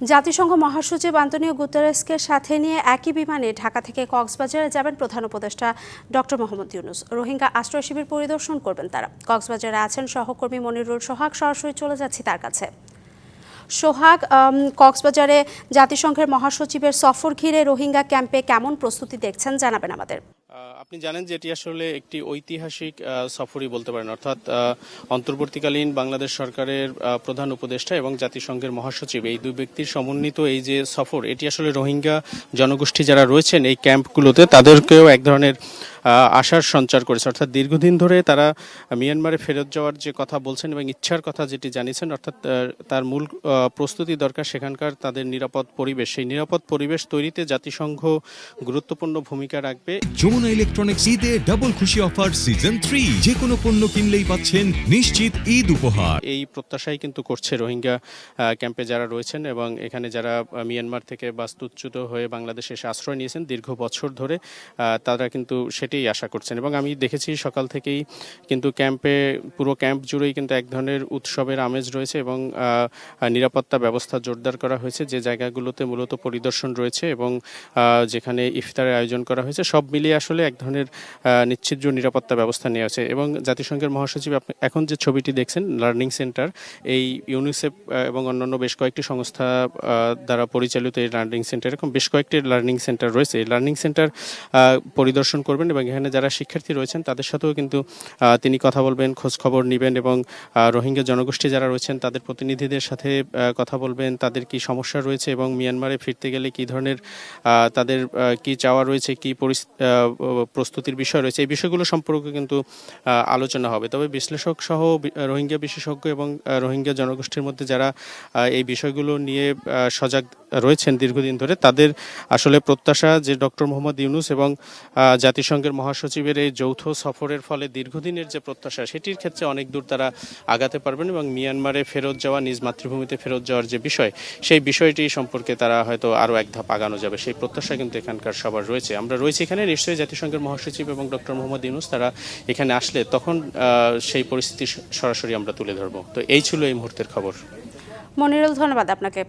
জাতিসংঘ মহাসচিব আন্তনিও গুতেরেসকে সাথে নিয়ে একই বিমানে ঢাকা থেকে কক্সবাজারে যাবেন প্রধান উপদেষ্টা ডক্টর মোহাম্মদ ইউনুস। রোহিঙ্গা আশ্রয় শিবির পরিদর্শন করবেন তারা। কক্সবাজারে আছেন সহকর্মী মনিরুল সোহাগ। সরাসরি চলে যাচ্ছি তার কাছে। সোহাগ কক্সবাজারে জাতিসংঘের মহাসচিবের সফর ঘিরে রোহিঙ্গা ক্যাম্পে কেমন প্রস্তুতি দেখছেন জানাবেন আমাদের। আপনি জানেন যে এটি আসলে একটি ঐতিহাসিক সফরই বলতে পারেন। অর্থাৎ অন্তর্বর্তীকালীন বাংলাদেশ সরকারের প্রধান উপদেষ্টা এবং জাতিসংঘের মহাসচিব, এই দুই ব্যক্তির সমন্বিত এই যে সফর, এটি আসলে রোহিঙ্গা জনগোষ্ঠী যারা রয়েছেন এই ক্যাম্পগুলোতে, তাদেরকেও এক ধরনের আশার সঞ্চার করেছে। অর্থাৎ দীর্ঘদিন ধরে তারা মিয়ানমারে ফেরত যাওয়ার যে কথা বলছেন এবং ইচ্ছার কথা যেটি জানিয়েছেন, অর্থাৎ তার মূল প্রস্তুতি দরকার সেখানকার তাদের নিরাপদ পরিবেশ। সেই নিরাপদ পরিবেশ তৈরিতে জাতিসংঘ গুরুত্বপূর্ণ ভূমিকা রাখবে। যমুনা ইলেকট্রনিক্স ঈদে ডাবল খুশি অফার সিজন থ্রি যে কোনো পণ্য কিনলেই পাচ্ছেন নিশ্চিত ঈদ উপহার। এই প্রত্যাশাই কিন্তু করছে রোহিঙ্গা ক্যাম্পে যারা রয়েছেন এবং এখানে যারা মিয়ানমার থেকে বাস্তুচ্যুত হয়ে বাংলাদেশে এসে আশ্রয় নিয়েছেন দীর্ঘ বছর ধরে তারা কিন্তু সেটাই আশা করছেন। এবং আমি দেখেছি সকাল থেকেই কিন্তু ক্যাম্পে পুরো ক্যাম্প জুড়েই কিন্তু এক ধরনের উৎসবের আমেজ রয়েছে এবং নিরাপত্তা ব্যবস্থা জোরদার করা হয়েছে। যে জায়গাগুলোতে মূলত পরিদর্শন রয়েছে এবং যেখানে ইফতারের আয়োজন করা হয়েছে, সব মিলিয়ে আসলে এক ধরনের নিশ্চিদ্র নিরাপত্তা ব্যবস্থা নেওয়া হয়েছে। এবং জাতিসংঘের মহাসচিব আপনি এখন যে ছবিটি দেখছেন লার্নিং সেন্টার এই ইউনিসেফ এবং অন্যান্য বেশ কয়েকটি সংস্থা দ্বারা পরিচালিত এই লার্নিং সেন্টার এরকম বেশ কয়েকটি লার্নিং সেন্টার রয়েছে। এই লার্নিং সেন্টার পরিদর্শন করবেন এবং এখানে যারা শিক্ষার্থী রয়েছেন, তাদের সাথেও কিন্তু তিনি কথা বলবেন, খোঁজ খবর নেবেন এবং রোহিঙ্গা জনগোষ্ঠী যারা রয়েছেন, তাদের প্রতিনিধিদের সাথে কথা বলবেন, তাদের কি সমস্যা রয়েছে এবং মিয়ানমারে ফিরতে গেলে কি ধরনের তাদের কি চাওয়া রয়েছে, কি প্রস্তুতির বিষয় রয়েছে। এই বিষয়গুলো সম্পর্কে কিন্তু আলোচনা হবে। তবে বিশ্লেষক সহ রোহিঙ্গা বিশেষজ্ঞ এবং রোহিঙ্গা জনগোষ্ঠীর মধ্যে যারা এই বিষয়গুলো নিয়ে সজাগ রয়েছেন দীর্ঘদিন ধরে, তাদের আসলে প্রত্যাশা যে ডক্টর মোহাম্মদ ইউনুস এবং জাতিসংঘের মহাসচিবের এই যৌথ সফরের ফলে দীর্ঘদিনের যে প্রত্যাশা, সেটির ক্ষেত্রে অনেক দূর তারা আগাতে পারবেন এবং মিয়ানমারে ফেরত যাওয়া, নিজ মাতৃভূমিতে ফেরত যাওয়ার যে বিষয়, সেই বিষয়টি সম্পর্কে তারা হয়তো আরও এক ধাপ আগানো যাবে। সেই প্রত্যাশা কিন্তু এখানকার সবার রয়েছে। আমরা রয়েছি এখানে, নিশ্চয়ই জাতিসংঘের মহাসচিব এবং ডক্টর মোহাম্মদ ইউনুস তারা এখানে আসলে তখন সেই পরিস্থিতি সরাসরি আমরা তুলে ধরবো। তো এই ছিল এই মুহূর্তের খবর। মনিরুল, ধন্যবাদ আপনাকে।